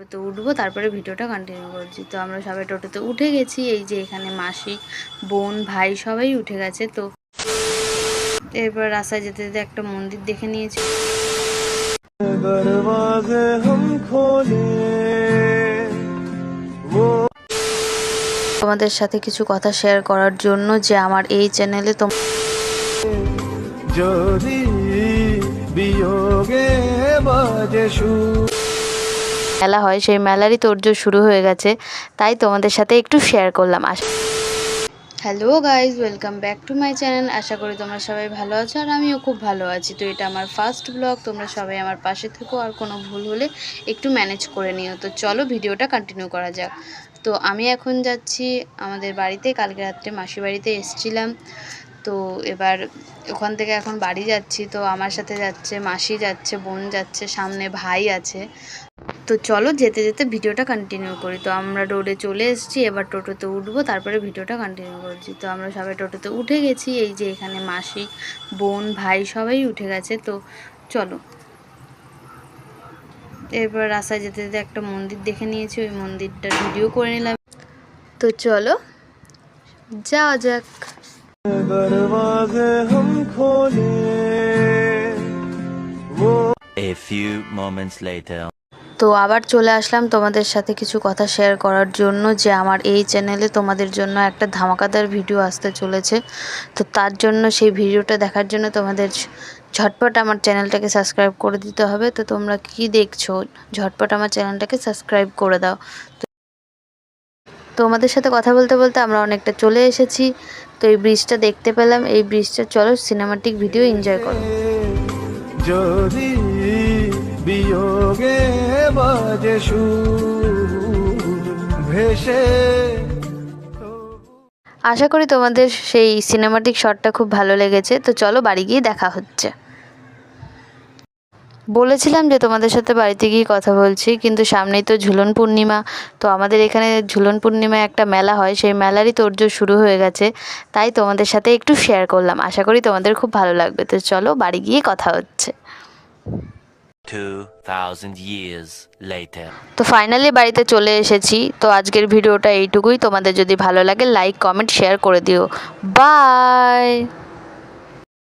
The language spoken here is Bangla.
টোটোতে উঠবো তারপরে ভিডিওটা কন্টিনিউ করছি। তো আমরা সবাই টোটোতে উঠে গেছি এই যে এখানে মাসি বোন ভাই সবাই উঠে গেছে। তো এরপর রাস্তায় যেতে যেতে একটা মন্দির দেখে নিয়েছি। তোমাদের সাথে কিছু কথা শেয়ার করার জন্য যে আমার এই চ্যানেলে তো যদি বিয়োগে বাজে মেলা হয়, সেই মেলারই তোড়জোড় শুরু হয়ে গেছে। তাই তোমাদের সাথে একটু শেয়ার করলাম। আশা hello guys welcome back to my channel আশা করি তোমরা সবাই ভালো আছো আর আমিও খুব ভালো আছি। তো এটা আমার ফার্স্ট ব্লগ তোমরা সবাই আমার পাশে থেকো আর কোনো ভুল হলে একটু ম্যানেজ করে নিও। তো চলো ভিডিওটা কন্টিনিউ করা যাক। তো আমি এখন যাচ্ছি আমাদের বাড়িতে, কালকে রাত্রে মাসি বাড়িতে এসছিলাম। তো এবার ওখান থেকে এখন বাড়ি যাচ্ছি। তো আমার সাথে যাচ্ছে, মাসি যাচ্ছে, বোন যাচ্ছে, সামনে ভাই আছে। তো চলো যেতে যেতে ভিডিওটা কন্টিনিউ করি। তো আমরা রোডে চলে এসেছি এবার টোটোতে উঠবো তারপরে ভিডিওটা কন্টিনিউ করছি। তো আমরা সবাই টোটোতে উঠে গেছি এই যে এখানে মাসি বোন ভাই সবাই উঠে গেছে। তো চলো। এরপর রাস্তায় যেতে যেতে একটা মন্দির দেখে নিয়েছি ওই মন্দিরটা ভিডিও করে নিলাম। তো চলো যাওয়া যাক। A few moments later তো আবার চলে আসলাম তোমাদের সাথে কিছু কথা শেয়ার করার জন্য যে আমার এই চ্যানেলে তোমাদের জন্য একটা ধামাকাদার ভিডিও আসতে চলেছে। তো তার জন্য সেই ভিডিওটা দেখার জন্য তোমাদের ঝটপট আমার চ্যানেলটাকে সাবস্ক্রাইব করে দিতে হবে। তো তোমরা কি দেখছ, ঝটপট আমার চ্যানেলটাকে সাবস্ক্রাইব করে দাও। তোমাদের সাথে কথা বলতে বলতে আমরা অনেকটা চলে এসেছি। তো এই ব্রিজটা দেখতে পেলাম। এই ব্রিজটা চলো সিনেমাটিক ভিডিও এনজয় করো। যদি বিয়োগে বাজে ভেসে। আশা করি তোমাদের সেই সিনেমাটিক শটটা খুব ভালো লেগেছে। তো চলো বাড়ি গিয়ে দেখা হচ্ছে। বলেছিলাম যে তোমাদের সাথে বাড়িতে গিয়ে কথা বলছি, কিন্তু সামনেই তো ঝুলন পূর্ণিমা। তো আমাদের এখানে ঝুলন পূর্ণিমায় একটা মেলা হয়, সেই মেলারই তোড়জোড় শুরু হয়ে গেছে। তাই তোমাদের সাথে একটু শেয়ার করলাম। আশা করি তোমাদের খুব ভালো লাগবে। তো চলো বাড়ি গিয়ে কথা হচ্ছে। 2,000 years later. তো ফাইনালি বাড়িতে চলে এসেছি। তো আজকের ভিডিওটা এইটুকুই। তোমাদের যদি ভালো লাগে লাইক কমেন্ট শেয়ার করে দিও। বাই